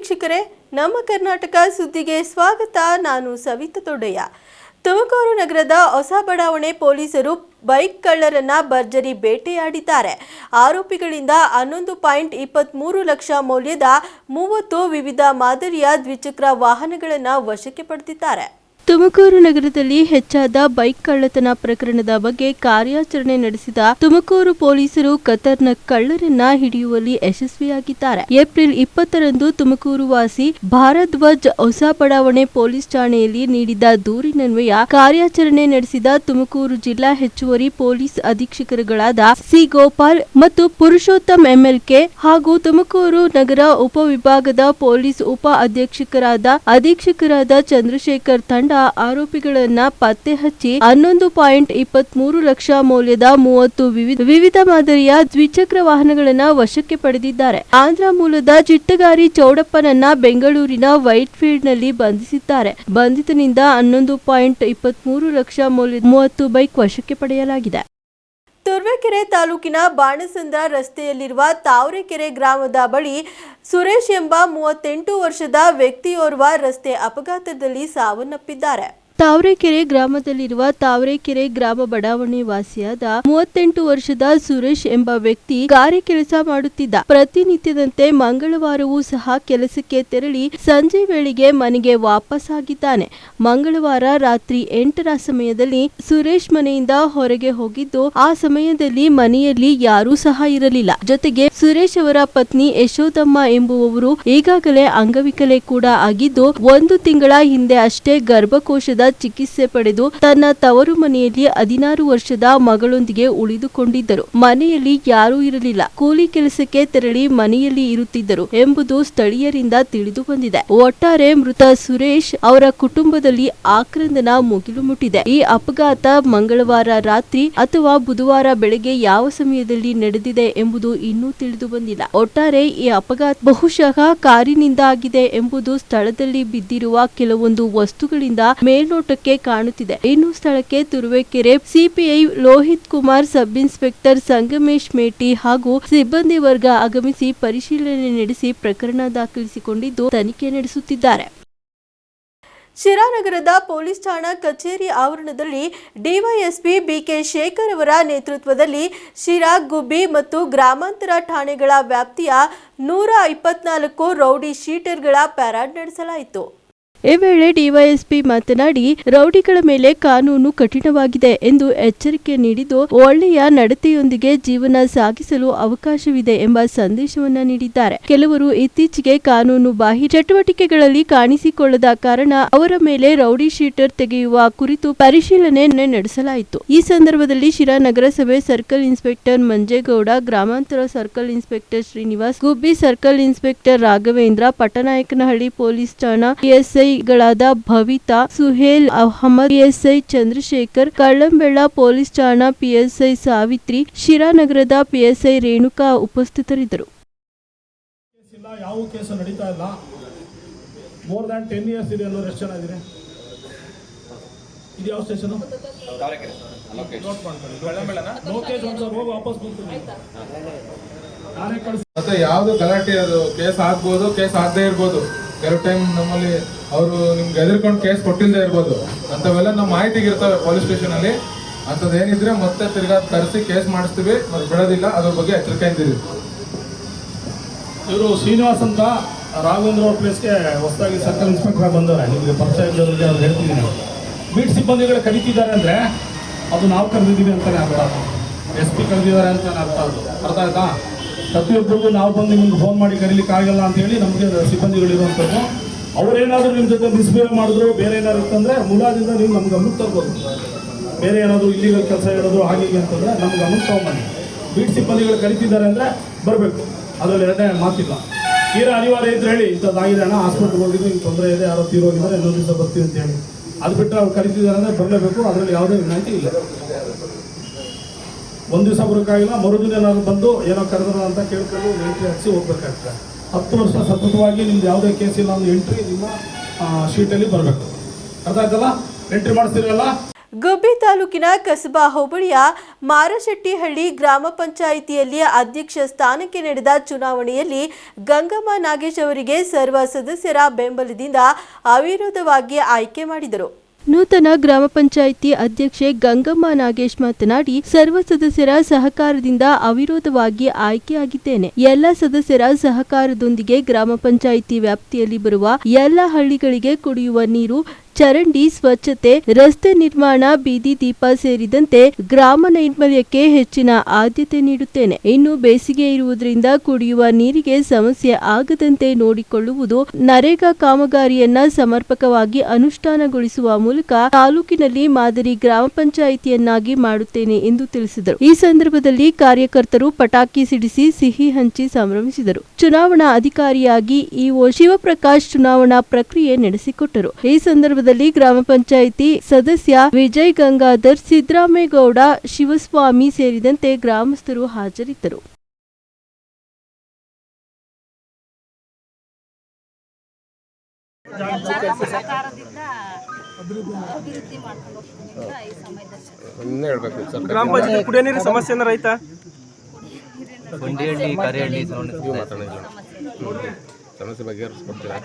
ವೀಕ್ಷಕರೇ, ನಮ್ಮ ಕರ್ನಾಟಕ ಸುದ್ದಿಗೆ ಸ್ವಾಗತ. ನಾನು ಸವಿತಾ ತೊಡೆಯ ತುಮಕೂರು ನಗರದ ಹೊಸ ಬಡಾವಣೆ ಪೊಲೀಸರು ಬೈಕ್ ಕಳ್ಳರನ್ನ ಭರ್ಜರಿ ಬೇಟೆಯಾಡಿದ್ದಾರೆ. ಆರೋಪಿಗಳಿಂದ ಹನ್ನೊಂದು ಪಾಯಿಂಟ್ ಇಪ್ಪತ್ತ್ಮೂರು ಲಕ್ಷ ಮೌಲ್ಯದ ಮೂವತ್ತು ವಿವಿಧ ಮಾದರಿಯ ದ್ವಿಚಕ್ರ ವಾಹನಗಳನ್ನು ವಶಕ್ಕೆ ಪಡೆದಿದ್ದಾರೆ. ತುಮಕೂರು ನಗರದಲ್ಲಿ ಹೆಚ್ಚಾದ ಬೈಕ್ ಕಳ್ಳತನ ಪ್ರಕರಣದ ಬಗ್ಗೆ ಕಾರ್ಯಾಚರಣೆ ನಡೆಸಿದ ತುಮಕೂರು ಪೊಲೀಸರು ಕತರ್ನ ಕಳ್ಳರನ್ನ ಹಿಡಿಯುವಲ್ಲಿ ಯಶಸ್ವಿಯಾಗಿದ್ದಾರೆ. ಏಪ್ರಿಲ್ ಇಪ್ಪತ್ತರಂದು ತುಮಕೂರು ವಾಸಿ ಭಾರದ್ವಾಜ್ ಹೊಸ ಬಡಾವಣೆ ಪೊಲೀಸ್ ಠಾಣೆಯಲ್ಲಿ ನೀಡಿದ ದೂರಿನನ್ವಯ ಕಾರ್ಯಾಚರಣೆ ನಡೆಸಿದ ತುಮಕೂರು ಜಿಲ್ಲಾ ಹೆಚ್ಚುವರಿ ಪೊಲೀಸ್ ಅಧೀಕ್ಷಕರುಗಳಾದ ಸಿ ಗೋಪಾಲ್ ಮತ್ತು ಪುರುಷೋತ್ತಮ್ ಎಂಎಲ್ಕೆ ಹಾಗೂ ತುಮಕೂರು ನಗರ ಉಪವಿಭಾಗದ ಪೊಲೀಸ್ ಉಪ ಅಧೀಕ್ಷಕರಾದ ಅಧೀಕ್ಷಕರಾದ ಚಂದ್ರಶೇಖರ್ ತಂಡ ಆರೋಪಿಗಳನ್ನ ಪತ್ತೆ ಹಚ್ಚಿ ಹನ್ನೊಂದು ಪಾಯಿಂಟ್ ಇಪ್ಪತ್ಮೂರು ಲಕ್ಷ ಮೌಲ್ಯದ ಮೂವತ್ತು ವಿವಿಧ ಮಾದರಿಯ ದ್ವಿಚಕ್ರ ವಾಹನಗಳನ್ನ ವಶಕ್ಕೆ ಪಡೆದಿದ್ದಾರೆ. ಆಂಧ್ರ ಮೂಲದ ಚಿಟ್ಟಗಾರಿ ಚೌಡಪ್ಪನನ್ನ ಬೆಂಗಳೂರಿನ ವೈಟ್ ಫೀಲ್ಡ್ನಲ್ಲಿ ಬಂಧಿಸಿದ್ದಾರೆ. ಬಂಧಿತನಿಂದ ಹನ್ನೊಂದು ಪಾಯಿಂಟ್ ಇಪ್ಪತ್ಮೂರು ಲಕ್ಷ ಮೌಲ್ಯದ ಮೂವತ್ತು ಬೈಕ್ ವಶಕ್ಕೆ ಪಡೆಯಲಾಗಿದೆ. ತುರ್ವೇಕೆರೆ ತಾಲೂಕಿನ ಬಾಣಸಂದ್ರ ರಸ್ತೆಯಲ್ಲಿರುವ ತಾವರೆಕೆರೆ ಗ್ರಾಮದ ಬಳಿ ಸುರೇಶ್ ಎಂಬ ಮೂವತ್ತೆಂಟು ವರ್ಷದ ವ್ಯಕ್ತಿಯೋರ್ವ ರಸ್ತೆ ಅಪಘಾತದಲ್ಲಿ ಸಾವನ್ನಪ್ಪಿದ್ದಾರೆ. ತಾವರೆಕೆರೆ ಗ್ರಾಮದಲ್ಲಿರುವ ತಾವರೆಕೆರೆ ಗ್ರಾಮ ಬಡಾವಣೆ ವಾಸಿಯಾದ ಮೂವತ್ತೆಂಟು ವರ್ಷದ ಸುರೇಶ್ ಎಂಬ ವ್ಯಕ್ತಿ ಕಾರ್ಯ ಕೆಲಸ ಮಾಡುತ್ತಿದ್ದ. ಪ್ರತಿನಿತ್ಯದಂತೆ ಮಂಗಳವಾರವೂ ಸಹ ಕೆಲಸಕ್ಕೆ ತೆರಳಿ ಸಂಜೆ ವೇಳೆಗೆ ಮನೆಗೆ ವಾಪಸ್ಸಾಗಿದ್ದಾನೆ ಮಂಗಳವಾರ ರಾತ್ರಿ ಎಂಟರ ಸಮಯದಲ್ಲಿ ಸುರೇಶ್ ಮನೆಯಿಂದ ಹೊರಗೆ ಹೋಗಿದ್ದು, ಆ ಸಮಯದಲ್ಲಿ ಮನೆಯಲ್ಲಿ ಯಾರೂ ಸಹ ಇರಲಿಲ್ಲ. ಜೊತೆಗೆ ಸುರೇಶ್ ಅವರ ಪತ್ನಿ ಯಶೋದಮ್ಮ ಎಂಬುವವರು ಈಗಾಗಲೇ ಅಂಗವಿಕಲೆ ಕೂಡ ಆಗಿದ್ದು, ಒಂದು ತಿಂಗಳ ಹಿಂದೆ ಅಷ್ಟೇ ಗರ್ಭಕೋಶದ ಚಿಕಿತ್ಸೆ ಪಡೆದು ತನ್ನ ತವರು ಮನೆಯಲ್ಲಿ ಹದಿನಾರು ವರ್ಷದ ಮಗಳೊಂದಿಗೆ ಉಳಿದುಕೊಂಡಿದ್ದರು. ಮನೆಯಲ್ಲಿ ಯಾರೂ ಇರಲಿಲ್ಲ. ಕೂಲಿ ಕೆಲಸಕ್ಕೆ ತೆರಳಿ ಮನೆಯಲ್ಲಿ ಇರುತ್ತಿದ್ದರು ಎಂಬುದು ಸ್ಥಳೀಯರಿಂದ ತಿಳಿದು ಬಂದಿದೆ. ಒಟ್ಟಾರೆ ಮೃತ ಸುರೇಶ್ ಅವರ ಕುಟುಂಬದಲ್ಲಿ ಆಕ್ರಂದನ ಮುಗಿಲು ಮುಟ್ಟಿದೆ. ಈ ಅಪಘಾತ ಮಂಗಳವಾರ ರಾತ್ರಿ ಅಥವಾ ಬುಧವಾರ ಬೆಳಗ್ಗೆ ಯಾವ ಸಮಯದಲ್ಲಿ ನಡೆದಿದೆ ಎಂಬುದು ಇನ್ನೂ ತಿಳಿದು ಬಂದಿಲ್ಲ. ಒಟ್ಟಾರೆ ಈ ಅಪಘಾತ ಬಹುಶಃ ಕಾರಿನಿಂದ ಆಗಿದೆ ಎಂಬುದು ಸ್ಥಳದಲ್ಲಿ ಬಿದ್ದಿರುವ ಕೆಲವೊಂದು ವಸ್ತುಗಳಿಂದ ಮೇಲ್ನೋಟಕ್ಕೆ ಕಾಣುತ್ತಿದೆ. ಇನ್ನು ಸ್ಥಳಕ್ಕೆ Turuvekere CPI Lohith Kumar sub inspector Sangamesh Meti ಹಾಗೂ ಸಿಬ್ಬಂದಿ ವರ್ಗ ಆಗಮಿಸಿ ಪರಿಶೀಲನೆ ನಡೆಸಿ ಪ್ರಕರಣ ದಾಖಲಿಸಿಕೊಂಡಿದ್ದು ತನಿಖೆ ನಡೆಸುತ್ತಿದ್ದಾರೆ. ಶಿರಾನಗರದ ಪೊಲೀಸ್ ಠಾಣಾ ಕಚೇರಿ ಆವರಣದಲ್ಲಿ ಡಿವೈಎಸ್ಪಿ ಬಿಕೆ ಶೇಖರ್ ಅವರ ನೇತೃತ್ವದಲ್ಲಿ ಶಿರಾ, ಗುಬ್ಬಿ ಮತ್ತು ಗ್ರಾಮಾಂತರ ಠಾಣೆಗಳ ವ್ಯಾಪ್ತಿಯ ನೂರ ಇಪ್ಪತ್ನಾಲ್ಕು ರೌಡಿ ಶೀಟರ್ಗಳ ಪ್ಯಾರಾಡ್ ನಡೆಸಲಾಯಿತು. ಈ ವೇಳೆ ಡಿವೈಎಸ್ಪಿ ಮಾತನಾಡಿ, ರೌಡಿಗಳ ಮೇಲೆ ಕಾನೂನು ಕಠಿಣವಾಗಿದೆ ಎಂದು ಎಚ್ಚರಿಕೆ ನೀಡಿದ್ದು, ಒಳ್ಳೆಯ ನಡತೆಯೊಂದಿಗೆ ಜೀವನ ಸಾಗಿಸಲು ಅವಕಾಶವಿದೆ ಎಂಬ ಸಂದೇಶವನ್ನ ನೀಡಿದ್ದಾರೆ. ಕೆಲವರು ಇತ್ತೀಚೆಗೆ ಕಾನೂನು ಬಾಹಿ ಚಟುವಟಿಕೆಗಳಲ್ಲಿ ಕಾಣಿಸಿಕೊಳ್ಳದ ಕಾರಣ ಅವರ ಮೇಲೆ ರೌಡಿ ಶೀಟರ್ ತೆಗೆಯುವ ಕುರಿತು ಪರಿಶೀಲನೆ ನಡೆಸಲಾಯಿತು. ಈ ಸಂದರ್ಭದಲ್ಲಿ ಶಿರಾ ನಗರಸಭೆ ಸರ್ಕಲ್ ಇನ್ಸ್ಪೆಕ್ಟರ್ ಮಂಜೇಗೌಡ, ಗ್ರಾಮಾಂತರ circle inspector Srinivas Gubbi, circle inspector Raghavendra, Pattanayakanahalli police ಠಾಣಾ ಪಿಎಸ್ಐ ಗಳಾದ ಭವಿತಾ ಸುಹೇಲ್ ಅಹಮದ್ ಪಿಎಸ್ಐ ಚಂದ್ರಶೇಖರ್ ಕಳ್ಳಂಬೆಳ್ಳ ಪೊಲೀಸ್ ಠಾಣಾ ಪಿಎಸ್ಐ ಸಾವಿತ್ರಿ ಶಿರಾನಗರದ ಪಿಎಸ್ಐ ರೇಣುಕಾ ಉಪಸ್ಥಿತರಿದ್ದರು. ಇಲ್ಲ ಯಾವ ಕೇಸು ನಡೀತಾ ಇಲ್ಲ. ಮೋರ್ ದ್ಯಾನ್ ಟೆನ್ ಇಯರ್ಸ್ ಇದೆ ಅನ್ನೋರು ಎಷ್ಟು ಜನ ಇದ್ದೀರಿ ಇದು. ಯಾವ ಸ್ಟೇಷನು ನೋಟ್ ಮಾಡ್ಕೊಳ್ಳಿ ಲೋಕೇಶ್ ಒಂದ್ಸಲ ಹೋಗಿ ವಾಪಸ್ ಬರ್ತೀನಿ. ನಾನೇ ಕಳಿಸ್ ಮತ್ತೆ ಯಾವ್ದು ಗಲಾಟೆ ಅದು? ಕೇಸ್ ಆಗ್ಬೋದು ಕೇಸ್ ಆಗದೆ ಇರ್ಬೋದು. ಕೆಲವು ಟೈಮ್ ನಮ್ಮಲ್ಲಿ ಅವರು ನಿಮ್ಗೆ ಹೆದರ್ಕೊಂಡು ಕೇಸ್ ಕೊಟ್ಟಿಲ್ಲದೆ ಇರ್ಬೋದು. ಅಂಥವೆಲ್ಲ ನಮ್ಮ ಮಾಹಿತಿಗೆ ಇರ್ತವೆ ಪೊಲೀಸ್ ಸ್ಟೇಷನ್ ಅಲ್ಲಿ. ಅಂಥದ್ದು ಏನಿದ್ರೆ ಮತ್ತೆ ತಿರ್ಗಾ ತರಿಸಿ ಕೇಸ್ ಮಾಡಿಸ್ತೀವಿ, ಮತ್ತೆ ಬಿಡೋದಿಲ್ಲ. ಅದ್ರ ಬಗ್ಗೆ ಎಚ್ಚರಿಕೆ ಇದ್ದೀವಿ. ಇವರು ಶ್ರೀನಿವಾಸ್ ಅಂತ ರಾಘವೇಂದ್ರ ಅವ್ರ ಪ್ಲೇಸ್ಗೆ ಹೊಸದಾಗಿ ಸರ್ಕಲ್ ಇನ್ಸ್ಪೆಕ್ಟರ್ ಬಂದವ್ರೆ. ನಿಮಗೆ ಪರಿಚಯ ಇದ್ದವರಿಗೆ ಅವ್ರು ಹೇಳ್ತಿದ್ದೀನಿ ಬೀಟ್ ಸಿಬ್ಬಂದಿಗಳು ಕರೀತಿದ್ದಾರೆ ಅಂದರೆ ಅದು ನಾವು ಕರೆದಿದ್ದೀವಿ ಅಂತಲೇ ಅರ್ಥ. ಎಸ್ ಪಿ ಕರೆದಿದ್ದಾರೆ ಅಂತಲೇ ಅರ್ಥ. ಅದು ಅರ್ಥ ಆಯ್ತಾ? ಪ್ರತಿಯೊಬ್ಬರಿಗೂ ನಾವು ಬಂದು ನಿಮ್ಗೆ ಫೋನ್ ಮಾಡಿ ಕರೀಲಿಕ್ಕೆ ಆಗಲ್ಲ ಅಂತೇಳಿ ನಮಗೆ ಸಿಬ್ಬಂದಿಗಳು ಇರುವಂತದ್ದು ಅವರೇನಾದರೂ ನಿಮ್ಮ ಜೊತೆ ಮಿಸ್ಬಿಹೇವ್ ಮಾಡಿದ್ರು, ಬೇರೆ ಏನಾದ್ರು ಇತ್ತಂದರೆ ಮುಲಾದಿಂದ ನೀವು ನಮ್ಗೆ ಗಮನಕ್ಕೆ ತರ್ಬೋದು. ಬೇರೆ ಏನಾದರೂ ಇಲ್ಲಿಗೆ ಕೆಲಸ ಹೇಳೋದು ಹಾಗೆ ಅಂತಂದರೆ ನಮ್ಗೆ ಗಮನಕ್ಕೆ ತೊಗೊಂಬನ್ನಿ ಬೀಟ್ ಸಿಬ್ಬಂದಿಗಳು ಕರಿತಿದ್ದಾರೆ ಅಂದರೆ ಬರಬೇಕು. ಅದರಲ್ಲಿ ಎರಡನೇ ಮಾತಿಲ್ಲ. ತೀರಾ ಅನಿವಾರ್ಯ ಇದ್ರೆ ಹೇಳಿ ಇಂಥದ್ದಾಗಿದೆ ಅಣ್ಣ ಹಾಸ್ಪಿಟ್ಲ್ಗೆ ಹೋಗಿದ್ದು, ಹಿಂಗೆ ತೊಂದರೆ ಇದೆ, ಯಾರೋ ತೀರೋಗಿದ್ದಾರೆ ಇನ್ನೊಂದು ದಿವಸ ಬರ್ತೀವಿ ಅಂತ ಹೇಳಿ. ಅದು ಬಿಟ್ಟರೆ ಅವ್ರು ಕರಿತಿದ್ದಾರೆ ಅಂದರೆ ಬರಲೇಬೇಕು, ಅದರಲ್ಲಿ ಯಾವುದೇ ವಿನಾಯಿತಿ ಇಲ್ಲ. ಒಂದು ದಿವಸ ಬರೋಕ್ಕಾಗಿಲ್ಲ ಮರುದಿನ ಏನಾದ್ರು ಬಂದು ಏನೋ ಕರೆದ್ರು ಅಂತ ಕೇಳ್ಕೊಂಡು ಎಂಟ್ರಿ ಹಚ್ಚಿ ಹೋಗ್ಬೇಕಾಗ್ತದೆ. ಹತ್ತು ವರ್ಷ ಸತತವಾಗಿ ನಿಮ್ದು ಯಾವುದೇ ಇಲ್ಲ ಒಂದು ಎಂಟ್ರಿ ನಿಮ್ಮ ಶೀಟಲ್ಲಿ ಬರಬೇಕು. ಅರ್ಥ ಆಯ್ತಲ್ಲ? ಎಂಟ್ರಿ ಮಾಡಿಸ್ತೀರಲ್ಲ? ಗುಬ್ಬಿ ತಾಲೂಕಿನ ಕಸಬಾ ಹೋಬಳಿಯ ಮಾರಶೆಟ್ಟಿಹಳ್ಳಿ ಗ್ರಾಮ ಪಂಚಾಯಿತಿಯಲ್ಲಿ ಅಧ್ಯಕ್ಷ ಸ್ಥಾನಕ್ಕೆ ನಡೆದ ಚುನಾವಣೆಯಲ್ಲಿ ಗಂಗಮ್ಮ ನಾಗೇಶ್ ಅವರಿಗೆ ಸರ್ವ ಸದಸ್ಯರ ಬೆಂಬಲದಿಂದ ಅವಿರೋಧವಾಗಿ ಆಯ್ಕೆ ಮಾಡಿದರು. ನೂತನ ಗ್ರಾಮ ಪಂಚಾಯಿತಿ ಅಧ್ಯಕ್ಷೆ ಗಂಗಮ್ಮ ನಾಗೇಶ್ ಮಾತನಾಡಿ, ಸರ್ವ ಸದಸ್ಯರ ಸಹಕಾರದಿಂದ ಅವಿರೋಧವಾಗಿ ಆಯ್ಕೆಯಾಗಿದ್ದೇನೆ. ಎಲ್ಲ ಸದಸ್ಯರ ಸಹಕಾರದೊಂದಿಗೆ ಗ್ರಾಮ ಪಂಚಾಯಿತಿ ವ್ಯಾಪ್ತಿಯಲ್ಲಿ ಬರುವ ಎಲ್ಲ ಹಳ್ಳಿಗಳಿಗೆ ಕುಡಿಯುವ ನೀರು ಚರಂಡಿ ಸ್ವಚ್ಛತೆ, ರಸ್ತೆ ನಿರ್ಮಾಣ, ಬೀದಿ ದೀಪ ಸೇರಿದಂತೆ ಗ್ರಾಮ ನೈರ್ಮಲ್ಯಕ್ಕೆ ಹೆಚ್ಚಿನ ಆದ್ಯತೆ ನೀಡುತ್ತೇನೆ. ಇನ್ನು ಬೇಸಿಗೆ ಇರುವುದರಿಂದ ಕುಡಿಯುವ ನೀರಿಗೆ ಸಮಸ್ಯೆ ಆಗದಂತೆ ನೋಡಿಕೊಳ್ಳುವುದು ನರೇಗಾ ಕಾಮಗಾರಿಯನ್ನ ಸಮರ್ಪಕವಾಗಿ ಅನುಷ್ಠಾನಗೊಳಿಸುವ ಮೂಲಕ ತಾಲೂಕಿನಲ್ಲಿ ಮಾದರಿ ಗ್ರಾಮ ಪಂಚಾಯಿತಿಯನ್ನಾಗಿ ಮಾಡುತ್ತೇನೆ ಎಂದು ತಿಳಿಸಿದರು. ಈ ಸಂದರ್ಭದಲ್ಲಿ ಕಾರ್ಯಕರ್ತರು ಪಟಾಕಿ ಸಿಡಿಸಿ ಸಿಹಿ ಹಂಚಿ ಸಂಭ್ರಮಿಸಿದರು. ಚುನಾವಣಾ ಅಧಿಕಾರಿಯಾಗಿ ಇಒ ಶಿವಪ್ರಕಾಶ್ ಚುನಾವಣಾ ಪ್ರಕ್ರಿಯೆ ನಡೆಸಿಕೊಟ್ಟರು. ಈ ಸಂದರ್ಭದಲ್ಲಿ ಗ್ರಾಮ ಪಂಚಾಯಿತಿ ಸದಸ್ಯ ವಿಜಯ್ ಗಂಗಾಧರ್ ಸಿದ್ದರಾಮೇಗೌಡ ಶಿವಸ್ವಾಮಿ ಸೇರಿದಂತೆ ಗ್ರಾಮಸ್ಥರು ಹಾಜರಿದ್ದರು. ಗ್ರಾಮ ಪಂಚಾಯತ್ ಕುಡಿಯೋ ನೀರಿನ ಸಮಸ್ಯೆ ಏನಾರ ಐತಾ? ಸಮಸ್ಯೆ ಬಗೆಹರಿಸ್ಕೊಡ್ತೀರಾ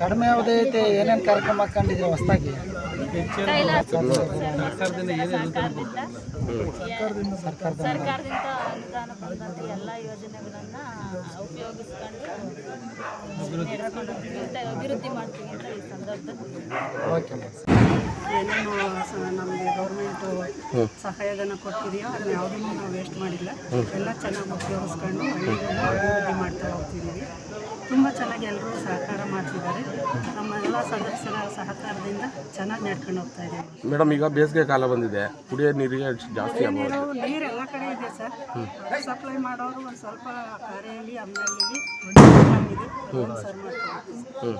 ಕಡಿಮೆ ಯಾವುದೇ ಐತೆ ಏನೇನು ಕಾರ್ಯಕ್ರಮ ಹಾಕೊಂಡಿದ್ದೀವಿ ಹೊಸದಾಗಿ? ಸರ್ಕಾರದಿಂದ ಅನುದಾನ ಬಂದಂಥ ಎಲ್ಲ ಯೋಜನೆಗಳನ್ನು ಉಪಯೋಗಿಸ್ಕೊಂಡು ಅಭಿವೃದ್ಧಿ ಮಾಡ್ತೀವಿ ಅಂತ ಈ ಸಂದರ್ಭದಲ್ಲಿ. ಓಕೆ ಏನೇನು ನಮಗೆ ಗೌರ್ಮೆಂಟು ಸಹಾಯಧನ ಕೊಟ್ಟಿದೆಯೋ ಅದನ್ನ ಯಾವುದನ್ನು ನಾವು ವೇಸ್ಟ್ ಮಾಡಿಲ್ಲ. ಎಲ್ಲ ಚೆನ್ನಾಗಿ ಉಪಯೋಗಿಸ್ಕೊಂಡು ತುಂಬ ಚೆನ್ನಾಗಿ ಎಲ್ಲರೂ ಸಹಕಾರ ಮಾಡ್ತಿದ್ದಾರೆ. ನಮ್ಮ ಎಲ್ಲ ಸದಸ್ಯರ ಸಹಕಾರದಿಂದ ಚೆನ್ನಾಗಿ ನಡ್ಕೊಂಡು ಹೋಗ್ತಾ ಇದ್ದೀವಿ ಮೇಡಮ್ ಈಗ ಬೇಸಿಗೆ ಕಾಲ ಬಂದಿದೆ. ಕುಡಿಯೋ ನೀರಿಗೆ ಜಾಸ್ತಿ ನೀರು ನೀರು ಎಲ್ಲ ಕಡೆ ಇದೆ ಸರ್. ಸಪ್ಲೈ ಮಾಡೋರು ಒಂದು ಸ್ವಲ್ಪ ಕಾರೆಯಲ್ಲಿ ಅಮ್ಮಲ್ಲಿ ಸರ್ ಮಾಡ್ತಾರೆ.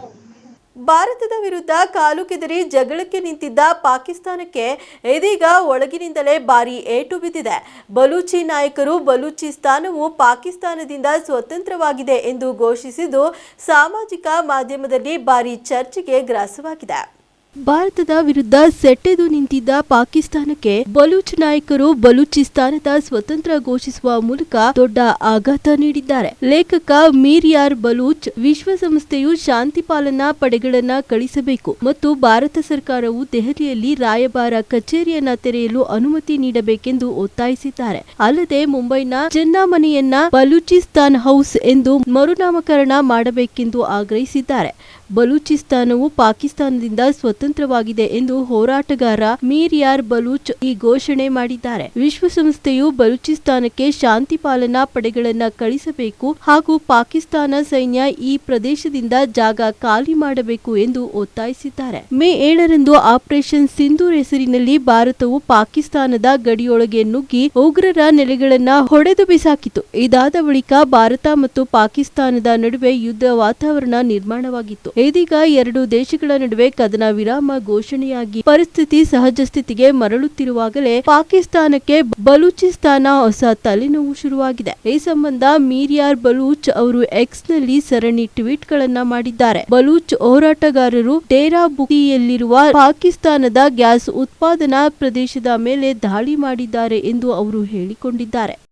ಭಾರತದ ವಿರುದ್ಧ ಕಾಲು ಕೆದರಿ ಜಗಳಕ್ಕೆ ನಿಂತಿದ್ದ ಪಾಕಿಸ್ತಾನಕ್ಕೆ ಇದೀಗ ಒಳಗಿನಿಂದಲೇ ಭಾರಿ ಏಟು ಬಿದ್ದಿದೆ. ಬಲೂಚಿ ನಾಯಕರು ಬಲೂಚಿಸ್ತಾನವು ಪಾಕಿಸ್ತಾನದಿಂದ ಸ್ವತಂತ್ರವಾಗಿದೆ ಎಂದು ಘೋಷಿಸಿದ್ದು ಸಾಮಾಜಿಕ ಮಾಧ್ಯಮದಲ್ಲಿ ಭಾರಿ ಚರ್ಚೆಗೆ ಗ್ರಾಸವಾಗಿದೆ. ಭಾರತದ ವಿರುದ್ಧ ಸೆಟ್ಟೆದು ನಿಂತಿದ್ದ ಪಾಕಿಸ್ತಾನಕ್ಕೆ ಬಲೂಚ್ ನಾಯಕರು ಬಲೂಚಿಸ್ತಾನದ ಸ್ವತಂತ್ರ ಘೋಷಿಸುವ ಮೂಲಕ ದೊಡ್ಡ ಆಘಾತ ನೀಡಿದ್ದಾರೆ. ಲೇಖಕ ಮೀರ್ಯಾರ್ ಬಲೂಚ್ ವಿಶ್ವಸಂಸ್ಥೆಯು ಶಾಂತಿ ಪಾಲನಾ ಪಡೆಗಳನ್ನ ಕಳಿಸಬೇಕು ಮತ್ತು ಭಾರತ ಸರ್ಕಾರವು ದೆಹಲಿಯಲ್ಲಿ ರಾಯಭಾರ ಕಚೇರಿಯನ್ನ ತೆರೆಯಲು ಅನುಮತಿ ನೀಡಬೇಕೆಂದು ಒತ್ತಾಯಿಸಿದ್ದಾರೆ. ಅಲ್ಲದೆ ಮುಂಬೈನ ಚೆನ್ನಾಮನೆಯನ್ನ ಬಲೂಚಿಸ್ತಾನ್ ಹೌಸ್ ಎಂದು ಮರುನಾಮಕರಣ ಮಾಡಬೇಕೆಂದು ಆಗ್ರಹಿಸಿದ್ದಾರೆ. ಬಲೂಚಿಸ್ತಾನವು ಪಾಕಿಸ್ತಾನದಿಂದ ಸ್ವತಂತ್ರವಾಗಿದೆ ಎಂದು ಹೋರಾಟಗಾರ ಮೀರ್ ಯಾರ್ ಬಲೂಚ್ ಈ ಘೋಷಣೆ ಮಾಡಿದ್ದಾರೆ. ವಿಶ್ವಸಂಸ್ಥೆಯು ಬಲೂಚಿಸ್ತಾನಕ್ಕೆ ಶಾಂತಿ ಪಾಲನಾ ಪಡೆಗಳನ್ನ ಕಳಿಸಬೇಕು ಹಾಗೂ ಪಾಕಿಸ್ತಾನ ಸೈನ್ಯ ಈ ಪ್ರದೇಶದಿಂದ ಜಾಗ ಖಾಲಿ ಮಾಡಬೇಕು ಎಂದು ಒತ್ತಾಯಿಸಿದ್ದಾರೆ. ಮೇ ಏಳರಂದು ಆಪರೇಷನ್ ಸಿಂಧೂರ್ ಹೆಸರಿನಲ್ಲಿ ಭಾರತವು ಪಾಕಿಸ್ತಾನದ ಗಡಿಯೊಳಗೆ ನುಗ್ಗಿ ಉಗ್ರರ ನೆಲೆಗಳನ್ನ ಹೊಡೆದು ಬಿಸಾಕಿತು. ಇದಾದ ಬಳಿಕ ಭಾರತ ಮತ್ತು ಪಾಕಿಸ್ತಾನದ ನಡುವೆ ಯುದ್ಧ ವಾತಾವರಣ ನಿರ್ಮಾಣವಾಗಿತ್ತು. ಇದೀಗ ಎರಡು ದೇಶಗಳ ನಡುವೆ ಕದನ ವಿರಾಮ ಘೋಷಣೆಯಾಗಿ ಪರಿಸ್ಥಿತಿ ಸಹಜ ಸ್ಥಿತಿಗೆ ಮರಳುತ್ತಿರುವಾಗಲೇ ಪಾಕಿಸ್ತಾನಕ್ಕೆ ಬಲೂಚಿಸ್ತಾನ ಹೊಸ ತಲೆನೋವು ಶುರುವಾಗಿದೆ. ಈ ಸಂಬಂಧ ಮೀರಿಯಾರ್ ಬಲೂಚ್ ಅವರು ಎಕ್ಸ್ನಲ್ಲಿ ಸರಣಿ ಟ್ವೀಟ್ ಗಳನ್ನ ಮಾಡಿದ್ದಾರೆ. ಬಲೂಚ್ ಹೋರಾಟಗಾರರು ಡೇರಾ ಬುಕಿಯಲ್ಲಿರುವ ಪಾಕಿಸ್ತಾನದ ಗ್ಯಾಸ್ ಉತ್ಪಾದನಾ ಪ್ರದೇಶದ ಮೇಲೆ ದಾಳಿ ಮಾಡಿದ್ದಾರೆ ಎಂದು ಅವರು ಹೇಳಿಕೊಂಡಿದ್ದಾರೆ.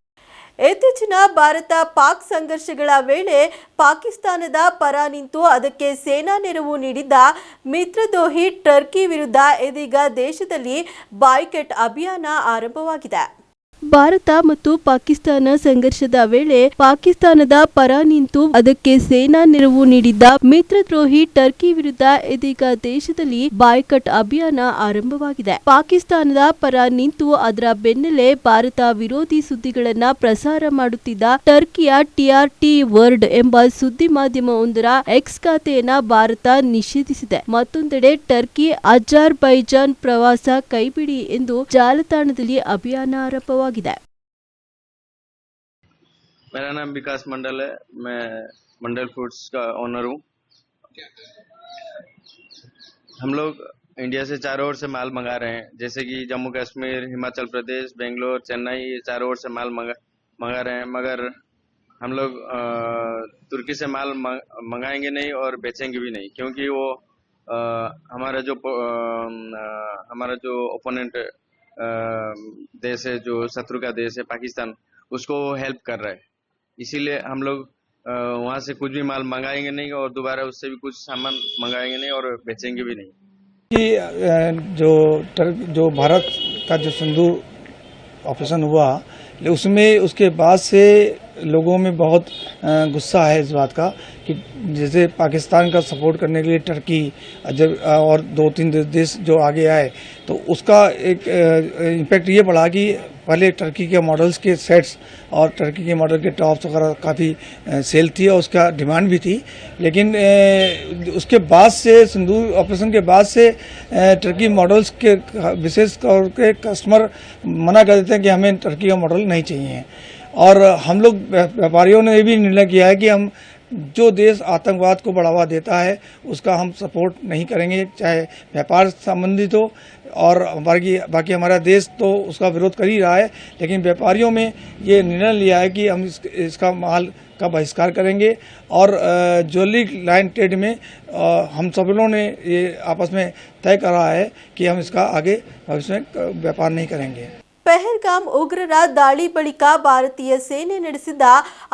ಇತ್ತೀಚಿನ ಭಾರತ ಪಾಕ್ ಸಂಘರ್ಷಗಳ ವೇಳೆ ಪಾಕಿಸ್ತಾನದ ಪರ ನಿಂತು ಅದಕ್ಕೆ ಸೇನಾ ನೆರವು ನೀಡಿದ್ದ ಮಿತ್ರದ್ರೋಹಿ ಟರ್ಕಿ ವಿರುದ್ಧ ಇದೀಗ ದೇಶದಲ್ಲಿ ಬಾಯ್ಕೆಟ್ ಅಭಿಯಾನ ಆರಂಭವಾಗಿದೆ. ಭಾರತ ಮತ್ತು ಪಾಕಿಸ್ತಾನ ಸಂಘರ್ಷದ ವೇಳೆ ಪಾಕಿಸ್ತಾನದ ಪರ ನಿಂತು ಅದಕ್ಕೆ ಸೇನಾ ನೆರವು ನೀಡಿದ್ದ ಮಿತ್ರದ್ರೋಹಿ ಟರ್ಕಿ ವಿರುದ್ಧ ಇದೀಗ ದೇಶದಲ್ಲಿ ಬಾಯ್ಕಟ್ ಅಭಿಯಾನ ಆರಂಭವಾಗಿದೆ. ಪಾಕಿಸ್ತಾನದ ಪರ ನಿಂತು ಅದರ ಬೆನ್ನಲ್ಲೇ ಭಾರತ ವಿರೋಧಿ ಸುದ್ದಿಗಳನ್ನ ಪ್ರಸಾರ ಮಾಡುತ್ತಿದ್ದ ಟರ್ಕಿಯ ಟಿಆರ್ಟಿ ವರ್ಡ್ ಎಂಬ ಸುದ್ದಿ ಮಾಧ್ಯಮವೊಂದರ ಎಕ್ಸ್ ಖಾತೆಯನ್ನ ಭಾರತ ನಿಷೇಧಿಸಿದೆ. ಮತ್ತೊಂದೆಡೆ ಟರ್ಕಿ ಅಜಾರ್ಬೈಜಾನ್ ಪ್ರವಾಸ ಕೈಬಿಡಿ ಎಂದು ಜಾಲತಾಣದಲ್ಲಿ ಅಭಿಯಾನ ಆರಂಭವಾಗಿದೆ मेरा नाम विकास मंडल है। मैं मंडल फूड्स का ओनर हूँ। हम लोग इंडिया से चारों ओर से माल मंगा रहे हैं। जैसे कि जम्मू कश्मीर हिमाचल प्रदेश बेंगलोर चेन्नई ये चारों ओर से माल मंगा मंगा रहे हैं। मगर हम लोग तुर्की से माल मंगाएँगे नहीं और बेचेंगे भी नहीं। क्योंकि वो अ, हमारा जो अ, हमारा जो ओपोनेंट देश है, जो शत्रु का देश है, पाकिस्तान, उसको हेल्प कर रहा है। इसीलिए हम लोग वहाँ से कुछ भी माल मंगाएँगे नहीं और दोबारा उससे भी कुछ सामान मंगाएँगे नहीं और बेचेंगे भी नहीं। कि जो जो भारत का जो सिंधु ऑपरेशन हुआ उसमें, उसके बाद से लोगों में बहुत गुस्सा है इस बात का कि जैसे पाकिस्तान का सपोर्ट करने के लिए टर्की, जब और दो तीन देश जो आगे आए तो उसका एक इम्पैक्ट ये पड़ा कि पहले टर्की के मॉडल्स के सेट्स और टर्की के मॉडल के टॉप्स वगैरह काफ़ी सेल थी और उसका डिमांड भी थी। लेकिन उसके बाद से सिंधु ऑपरेशन के बाद से टर्की मॉडल्स के, विशेष तौर के कस्टमर मना कर देते हैं कि हमें टर्की का मॉडल नहीं चाहिए। और हम लोग व्यापारियों ने भी निर्णय किया है कि हम जो देश आतंकवाद को बढ़ावा देता है उसका हम सपोर्ट नहीं करेंगे चाहे व्यापार संबंधित हो और बाकी बाकी हमारा देश तो उसका विरोध कर ही रहा है लेकिन व्यापारियों में ये निर्णय लिया है कि हम इस, इसका माल का बहिष्कार करेंगे और ज्वेलरी लाइन ट्रेड में हम सब लोगों ने ये आपस में तय करा है कि हम इसका आगे भविष्य में व्यापार नहीं करेंगे। ಪೆಹಲ್ಗಾಮ್ ಉಗ್ರರ ದಾಳಿ ಬಳಿಕ ಭಾರತೀಯ ಸೇನೆ ನಡೆಸಿದ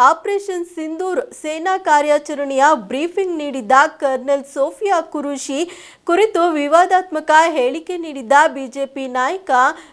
ಆಪರೇಷನ್ ಸಿಂಧೂರ್ ಸೇನಾ ಕಾರ್ಯಾಚರಣೆಯ ಬ್ರೀಫಿಂಗ್ ನೀಡಿದ್ದ ಕರ್ನಲ್ ಸೋಫಿಯಾ ಕುರುಶಿ ಕುರಿತು ವಿವಾದಾತ್ಮಕ ಹೇಳಿಕೆ ನೀಡಿದ್ದ ಬಿಜೆಪಿ ನಾಯಕ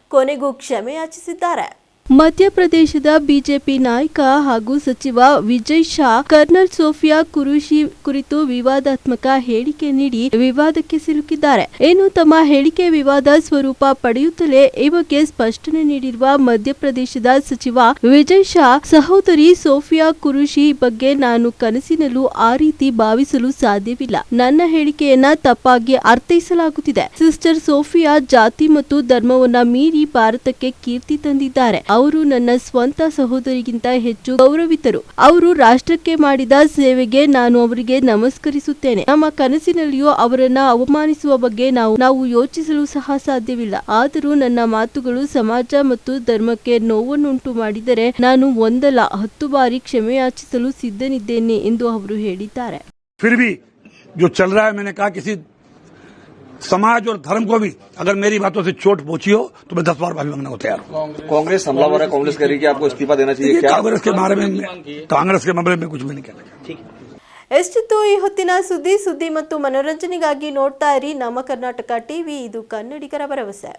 ಕೊನೆಗೂ ಕ್ಷಮೆ ಯಾಚಿಸಿದ್ದಾರೆ ಮಧ್ಯಪ್ರದೇಶದ ಬಿಜೆಪಿ ನಾಯಕ ಹಾಗೂ ಸಚಿವ ವಿಜಯ್ ಶಾ ಕರ್ನಲ್ ಸೋಫಿಯಾ ಕುರುಶಿ ಕುರಿತು ವಿವಾದಾತ್ಮಕ ಹೇಳಿಕೆ ನೀಡಿ ವಿವಾದಕ್ಕೆ ಸಿಲುಕಿದ್ದಾರೆ. ಏನು ತಮ್ಮ ಹೇಳಿಕೆ ವಿವಾದ ಸ್ವರೂಪ ಪಡೆಯುತ್ತಲೇ ಈ ಬಗ್ಗೆ ಸ್ಪಷ್ಟನೆ ನೀಡಿರುವ ಮಧ್ಯಪ್ರದೇಶದ ಸಚಿವ ವಿಜಯ್ ಶಾ, ಸಹೋದರಿ ಸೋಫಿಯಾ ಕುರುಶಿ ಬಗ್ಗೆ ನಾನು ಕನಸಿನಲ್ಲೂ ಆ ರೀತಿ ಭಾವಿಸಲು ಸಾಧ್ಯವಿಲ್ಲ. ನನ್ನ ಹೇಳಿಕೆಯನ್ನ ತಪ್ಪಾಗಿ ಅರ್ಥೈಸಲಾಗುತ್ತಿದೆ. ಸಿಸ್ಟರ್ ಸೋಫಿಯಾ ಜಾತಿ ಮತ್ತು ಧರ್ಮವನ್ನ ಮೀರಿ ಭಾರತಕ್ಕೆ ಕೀರ್ತಿ ತಂದಿದ್ದಾರೆ. ಅವರು ನನ್ನ ಸ್ವಂತ ಸಹೋದರಿಗಿಂತ ಹೆಚ್ಚು ಗೌರವಿತರು. ಅವರು ರಾಷ್ಟ್ರಕ್ಕೆ ಮಾಡಿದ ಸೇವೆಗೆ ನಾನು ಅವರಿಗೆ ನಮಸ್ಕರಿಸುತ್ತೇನೆ. ನಮ್ಮ ಕನಸಿನಲ್ಲಿಯೂ ಅವರನ್ನ ಅವಮಾನಿಸುವ ಬಗ್ಗೆ ನಾವು ನಾವು ಯೋಚಿಸಲು ಸಹ ಸಾಧ್ಯವಿಲ್ಲ. ಆದರೂ ನನ್ನ ಮಾತುಗಳು ಸಮಾಜ ಮತ್ತು ಧರ್ಮಕ್ಕೆ ನೋವನ್ನುಂಟು ಮಾಡಿದರೆ ನಾನು ಒಂದಲ್ಲ, ಹತ್ತು ಬಾರಿ ಕ್ಷಮೆಯಾಚಿಸಲು ಸಿದ್ಧನಿದ್ದೇನೆ ಎಂದು ಅವರು ಹೇಳಿದ್ದಾರೆ. समाज और धर्म को भी अगर मेरी बातों से चोट पहुंची हो तो मैं दस बार माफी मांगने को तैयार हूं कांग्रेस हमलावर है कांग्रेस कह रही है कि आपको इस्तीफा देना चाहिए देखिए, क्या कांग्रेस के बारे में कांग्रेस के मामले में कुछ भी नहीं कहना ಎಷ್ಟಿತ್ತು ಈ ಹೊತ್ತಿನ ಸುದ್ದಿ ಸುದ್ದಿ ಮತ್ತು ಮನೋರಂಜನೆಗಾಗಿ ನೋಡ್ತಾ ಇರಿ ನಮ್ಮ ಕರ್ನಾಟಕ ಟಿವಿ ಇದು ಕನ್ನಡಿಗರ ಭರವಸೆ